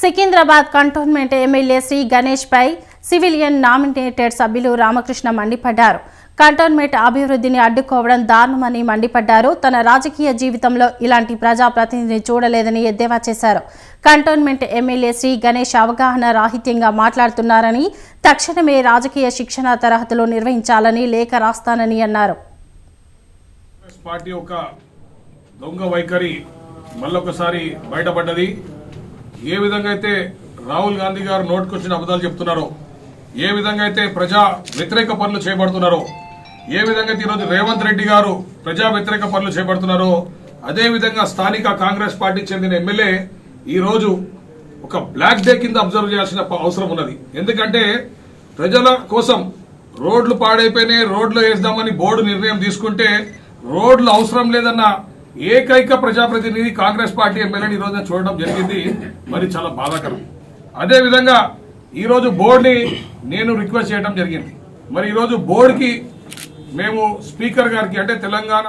Secunderabad cantonment MLA Shri Ganesh పై civilian nominated సభ్యులు రామకృష్ణ మండిపడ్డారు. కంటోన్మెంట్ అభివృద్ధిని అడ్డుకోవడం దారుణమని మండిపడ్డారు. తన రాజకీయ జీవితంలో ఇలాంటి ప్రజాప్రతినిధిని చూడలేదని ఎద్దేవా చేశారు. కంటోన్మెంట్ ఎమ్మెల్యే శ్రీ గణేష్ అవగాహన రాహిత్యంగా మాట్లాడుతున్నారని తక్షణమే రాజకీయ శిక్షణ తరగతులు నిర్వహించాలని లేఖ రాస్తానని అన్నారు. పార్టీ ఒక దొంగ వైఖరి మళ్ళొకసారి బయటపడ్డది. ఏ విధంగా అయితే రాహుల్ గాంధీ గారు నోటుకొచ్చిన అబద్ధాలు చెప్తున్నారో ఏ విధంగా అయితే ప్రజా వ్యతిరేక పనులు చేపడుతున్నారో ఏ విధంగా అయితే ఈరోజు రేవంత్ రెడ్డి గారు ప్రజా వ్యతిరేక పనులు చేపడుతున్నారో అదేవిధంగా స్థానిక కాంగ్రెస్ పార్టీకి చెందిన ఎమ్మెల్యే ఈరోజు ఒక బ్లాక్ డే కింద అబ్జర్వ్ చేయాల్సిన అవసరం ఉన్నది. ఎందుకంటే ప్రజల కోసం రోడ్లు పాడైపోయినాయి రోడ్లు వేద్దామని బోర్డు నిర్ణయం తీసుకుంటే రోడ్లు అవసరం లేదన్న ఏకైక ప్రజాప్రతినిధి కాంగ్రెస్ పార్టీ ఎమ్మెల్యేని ఈ చూడడం జరిగింది. మరి చాలా బాధాకరం. అదేవిధంగా ఈరోజు బోర్డుని నేను రిక్వెస్ట్ చేయడం జరిగింది. మరి ఈరోజు బోర్డుకి మేము స్పీకర్ గారికి అంటే తెలంగాణ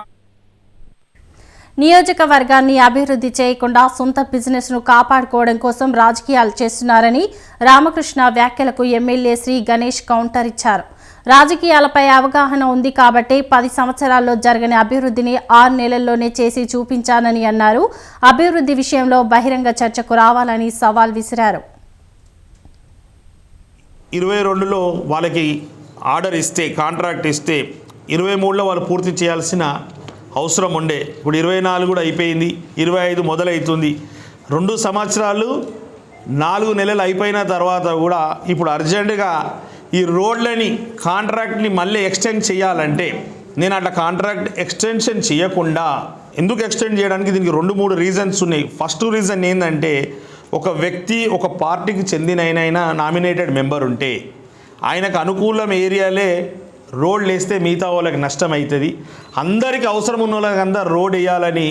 నియోజకవర్గాన్ని అభివృద్ధి చేయకుండా సొంత బిజినెస్ను కాపాడుకోవడం కోసం రాజకీయాలు చేస్తున్నారని రామకృష్ణ వ్యాఖ్యలకు ఎమ్మెల్యే శ్రీ గణేష్ కౌంటర్ ఇచ్చారు. రాజకీయాలపై అవగాహన ఉంది కాబట్టి పది సంవత్సరాల్లో జరగని అభివృద్ధిని ఆరు నెలల్లోనే చేసి చూపించానని అన్నారు. అభివృద్ధి విషయంలో బహిరంగ చర్చకు రావాలని సవాల్ విసిరారు. ఇరవై రెండులో వాళ్ళకి ఆర్డర్ ఇస్తే కాంట్రాక్ట్ ఇస్తే ఇరవై మూడులో వాళ్ళు పూర్తి చేయాల్సిన అవసరం ఉండే. ఇప్పుడు ఇరవై నాలుగు కూడా అయిపోయింది ఇరవై ఐదు మొదలవుతుంది రెండు సంవత్సరాలు నాలుగు నెలలు అయిపోయిన తర్వాత కూడా ఇప్పుడు అర్జెంటుగా ఈ రోడ్లని కాంట్రాక్ట్ని మళ్ళీ ఎక్స్టెండ్ చేయాలంటే నేను అట్లా కాంట్రాక్ట్ ఎక్స్టెన్షన్ చేయకుండా ఎందుకు ఎక్స్టెండ్ చేయడానికి దీనికి రెండు మూడు రీజన్స్ ఉన్నాయి. ఫస్ట్ రీజన్ ఏంటంటే ఒక వ్యక్తి ఒక పార్టీకి చెందినైనా నామినేటెడ్ మెంబర్ ఉంటే ఆయనకు అనుకూలం ఏరియాలే రోడ్లు వేస్తే మిగతా వాళ్ళకి నష్టం అవుతుంది. అందరికీ అవసరం ఉన్న వాళ్ళకంతా రోడ్ వేయాలని